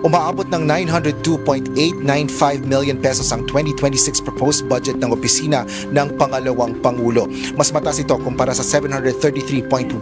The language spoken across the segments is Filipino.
Umaabot ng 902.895 million pesos ang 2026 proposed budget ng opisina ng pangalawang pangulo. Mas mataas ito kumpara sa 733.198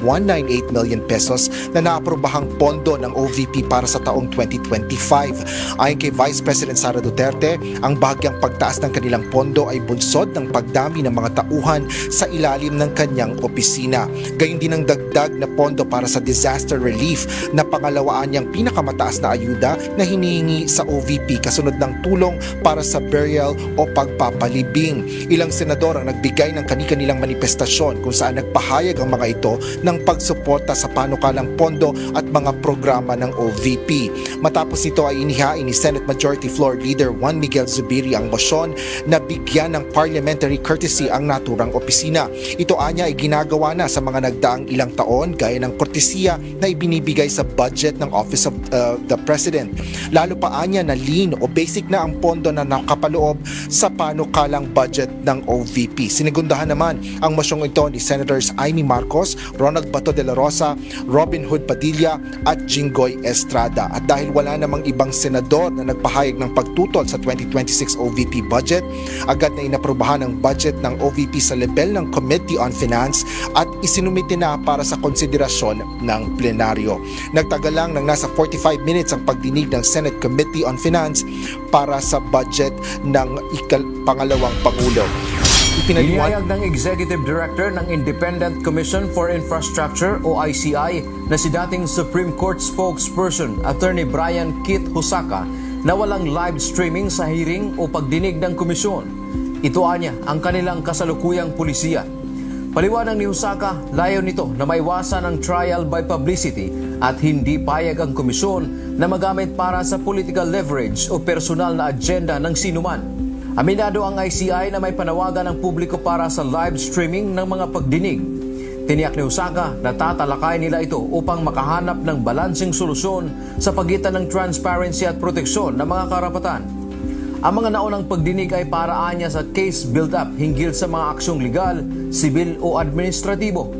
million pesos na naaprobahang pondo ng OVP para sa taong 2025. Ayon kay Vice President Sara Duterte, ang bahagyang pagtaas ng kanilang pondo ay bunsod ng pagdami ng mga tauhan sa ilalim ng kanyang opisina. Gayun din ang dagdag na pondo para sa disaster relief na pangalawaan niyang pinakamataas na ayuda na hinihingi sa OVP kasunod ng tulong para sa burial o pagpapalibing. Ilang senador ang nagbigay ng kani-kanilang manifestasyon kung saan nagpahayag ang mga ito ng pagsuporta sa panukalang pondo at mga programa ng OVP. Matapos nito ay inihain ni Senate Majority Floor Leader Juan Miguel Zubiri ang motion na bigyan ng parliamentary courtesy ang naturang opisina. Ito anya ay ginagawa na sa mga nagdaang ilang taon gaya ng kortesiya na ibinibigay sa budget ng Office of uh, the President. Lalo pa anya na lean o basic na ang pondo na nakapaloob sa panukalang budget ng OVP. Sinigundahan naman ang mosyong ito ni Senators Amy Marcos, Ronald Bato de la Rosa, Robin Hood Padilla at Jinggoy Estrada. At dahil wala namang ibang senador na nagpahayag ng pagtutol sa 2026 OVP budget, agad na inaprobahan ang budget ng OVP sa level ng Committee on Finance at isinumite na para sa konsiderasyon ng plenaryo. Nagtagal lang ng nasa 45 minutes ang pagdinig ng Senate Committee on Finance para sa budget ng ikal pangalawang Pangulo. Ipinaliwanag Inihayag ng Executive Director ng Independent Commission for Infrastructure o ICI na si dating Supreme Court spokesperson Attorney Brian Kit Husaka na walang live streaming sa hearing o pagdinig ng komisyon. Ito anya ang kanilang kasalukuyang pulisiya. Paliwanag ni Husaka, layo nito na maiwasan ang trial by publicity at hindi payag ang komisyon na magamit para sa political leverage o personal na agenda ng sinuman. Aminado ang ICI na may panawagan ng publiko para sa live streaming ng mga pagdinig. Tiniyak ni Osaka na tatalakay nila ito upang makahanap ng balansing solusyon sa pagitan ng transparency at proteksyon ng mga karapatan. Ang mga naunang pagdinig ay paraan niya sa case build-up hinggil sa mga aksyong legal, sibil o administratibo.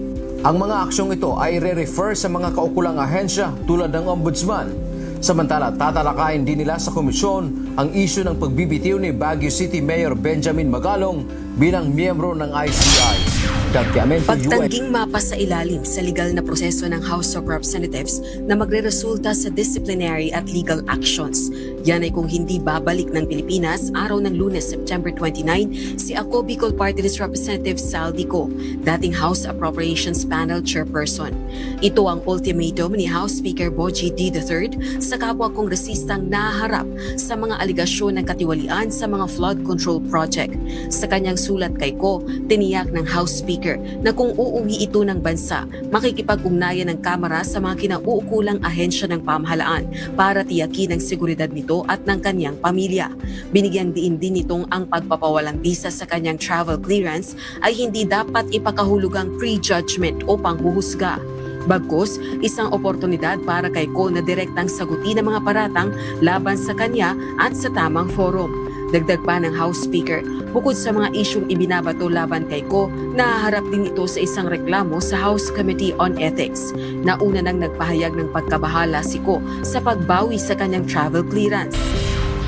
Ang mga aksyong ito ay re-refer sa mga kaukulang ahensya tulad ng ombudsman, Samantala, tatalakayin din nila sa komisyon ang isyu ng pagbibitiw ni Baguio City Mayor Benjamin Magalong bilang miyembro ng ICI. Pagtangging mapa sa ilalim sa legal na proseso ng House of Representatives na magreresulta sa disciplinary at legal actions. Yan ay kung hindi babalik ng Pilipinas araw ng lunes, September 29, si Ako Bicol Party Representative Sal Dico, dating House Appropriations Panel Chairperson. Ito ang ultimatum ni House Speaker Boji D. III sa kapwa kongresistang naharap sa mga aligasyon ng katiwalian sa mga flood control project. Sa kanyang sulat kay Ko, tiniyak ng House Speaker na kung uuwi ito ng bansa, makikipag-ugnayan ng Kamara sa mga kinauukulang ahensya ng pamahalaan para tiyakin ang seguridad nito at ng kanyang pamilya. Binigyang diin din nitong ang pagpapawalang bisa sa kanyang travel clearance ay hindi dapat ipakahulugang prejudgment o panghuhusga. Bagkus, isang oportunidad para kay Ko na direktang sagutin ang mga paratang laban sa kanya at sa tamang forum. Dagdag pa ng House Speaker, bukod sa mga isyong ibinabato laban kay Ko, nahaharap din ito sa isang reklamo sa House Committee on Ethics. Nauna nang nagpahayag ng pagkabahala si Ko sa pagbawi sa kanyang travel clearance.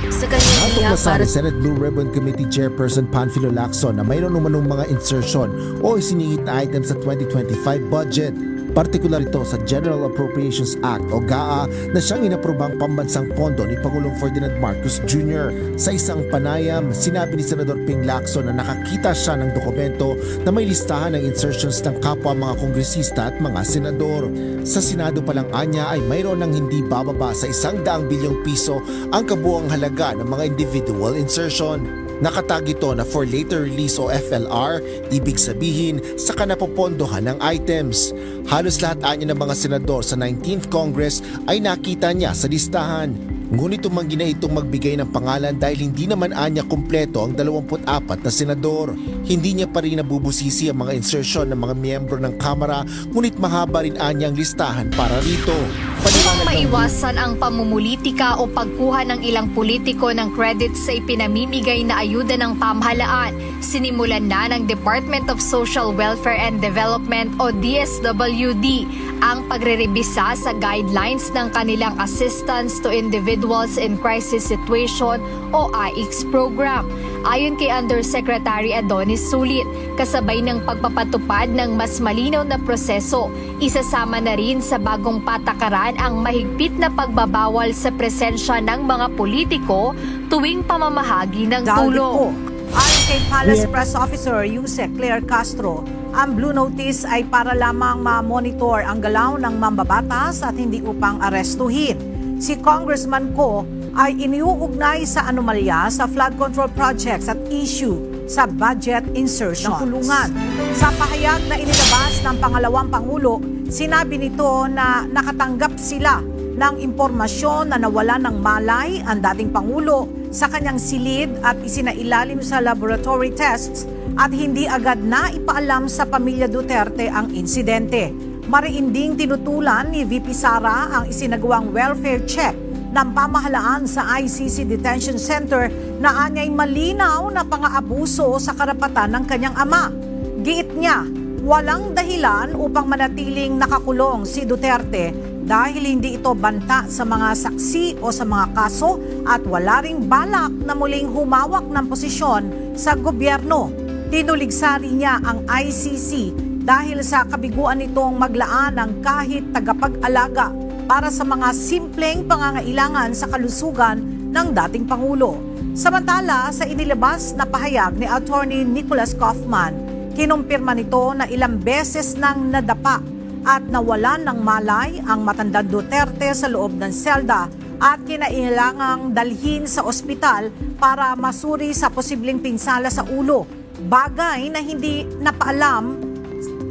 Sa kanyang Natuklasan para ni Senate Blue Ribbon Committee Chairperson Panfilo Lacson na mayroon umanong mga insertion o isiningit na item sa 2025 budget. Partikular ito sa General Appropriations Act o GAA na siyang inaprobang pambansang pondo ni Pangulong Ferdinand Marcos Jr. Sa isang panayam, sinabi ni Senador Ping Lacson na nakakita siya ng dokumento na may listahan ng insertions ng kapwa mga kongresista at mga senador. Sa Senado pa lang anya ay mayroon ng hindi bababa sa isang daang bilyong piso ang kabuang halaga ng mga individual insertion. Nakatag ito na for later release o FLR, ibig sabihin sa kanapopondohan ng items. Halos lahat anya ng mga senador sa 19th Congress ay nakita niya sa listahan. Ngunit tumanggi na itong magbigay ng pangalan dahil hindi naman anya kumpleto ang 24 na senador. Hindi niya pa rin nabubusisi ang mga insertion ng mga miyembro ng Kamara ngunit mahaba rin anya ang listahan para rito. Upang maiwasan ang pamumulitika o pagkuha ng ilang politiko ng credit sa ipinamimigay na ayuda ng pamahalaan, sinimulan na ng Department of Social Welfare and Development o DSWD ang pagrerebisa sa guidelines ng kanilang Assistance to Individuals in Crisis Situation o AICS program. Ayon kay Undersecretary Adonis Sulit, kasabay ng pagpapatupad ng mas malinaw na proseso, isasama na rin sa bagong patakaran ang mahigpit na pagbabawal sa presensya ng mga politiko tuwing pamamahagi ng tulong. Ayon kay Palace Press Officer Yusek Claire Castro, ang Blue Notice ay para lamang ma-monitor ang galaw ng mambabatas at hindi upang arestuhin. Si Congressman Ko ay iniuugnay sa anomalya sa flood control projects at issue sa budget insertion ng tulungan. Sa pahayag na inilabas ng pangalawang Pangulo, sinabi nito na nakatanggap sila ng impormasyon na nawala ng malay ang dating Pangulo sa kanyang silid at isinailalim sa laboratory tests at hindi agad na ipaalam sa pamilya Duterte ang insidente. Mariinding tinutulan ni VP Sara ang isinagawang welfare check ng pamahalaan sa ICC Detention Center na anyay malinaw na pang-aabuso sa karapatan ng kanyang ama. Giit niya, walang dahilan upang manatiling nakakulong si Duterte dahil hindi ito banta sa mga saksi o sa mga kaso at wala ring balak na muling humawak ng posisyon sa gobyerno. Tinuligsari niya ang ICC dahil sa kabiguan nitong maglaan ng kahit tagapag-alaga para sa mga simpleng pangangailangan sa kalusugan ng dating Pangulo. Samantala, sa inilabas na pahayag ni Attorney Nicholas Kaufman, kinumpirma nito na ilang beses nang nadapa at nawalan ng malay ang matandang Duterte sa loob ng selda at kinailangang dalhin sa ospital para masuri sa posibleng pinsala sa ulo. Bagay na hindi napaalam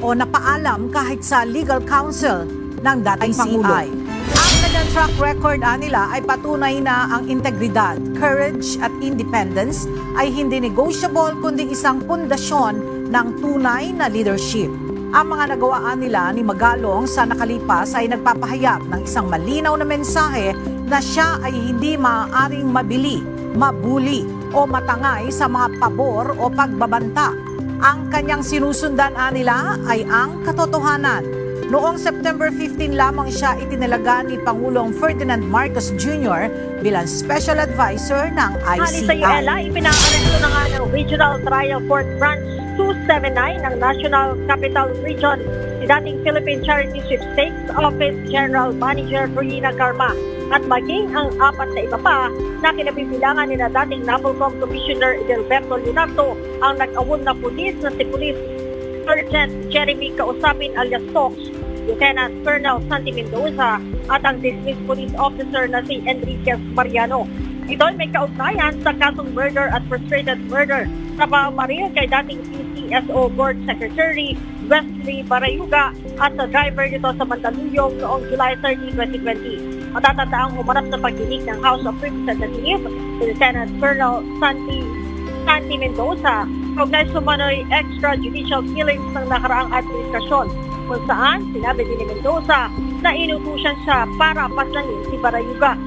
o napaalam kahit sa legal counsel ng dating Pangulo. Ang kanyang track record ah, nila ay patunay na ang integridad, courage at independence ay hindi negotiable kundi isang pundasyon ng tunay na leadership. Ang mga nagawaan nila ni Magalong sa nakalipas ay nagpapahayag ng isang malinaw na mensahe na siya ay hindi maaaring mabili, mabuli o matangay sa mga pabor o pagbabanta. Ang kanyang sinusundan nila ay ang katotohanan. Noong September 15 lamang siya itinalaga ni Pangulong Ferdinand Marcos Jr. bilang Special Advisor ng Hani sa ICI. Ella, ipinaaresto na nga ng Regional Trial Court Branch 279 ng National Capital Region dating Philippine Charity Sweepstakes Office General Manager Rina Karma at maging ang apat na iba pa na kinabibilangan ni na dating NAPOLCOM Commissioner Edelberto Leonardo ang nag-awon na pulis na si Police Sergeant Jeremy Kausapin alias Fox, Lieutenant Colonel Santi Mendoza at ang dismissed police officer na si Enriquez Mariano. Ito ay may kaugnayan sa kasong murder at frustrated murder sa pamamaril kay dating PCSO Board Secretary Wesley Barayuga at sa driver nito sa Mandaluyong noong July 30, 2020. Matatandaang umarap sa pagdinig ng House of Representatives Lieutenant Colonel Santi Santi Mendoza kaugnay sumano'y extrajudicial killings ng nakaraang administrasyon kung saan sinabi din ni Mendoza na inutusan siya para paslangin si Barayuga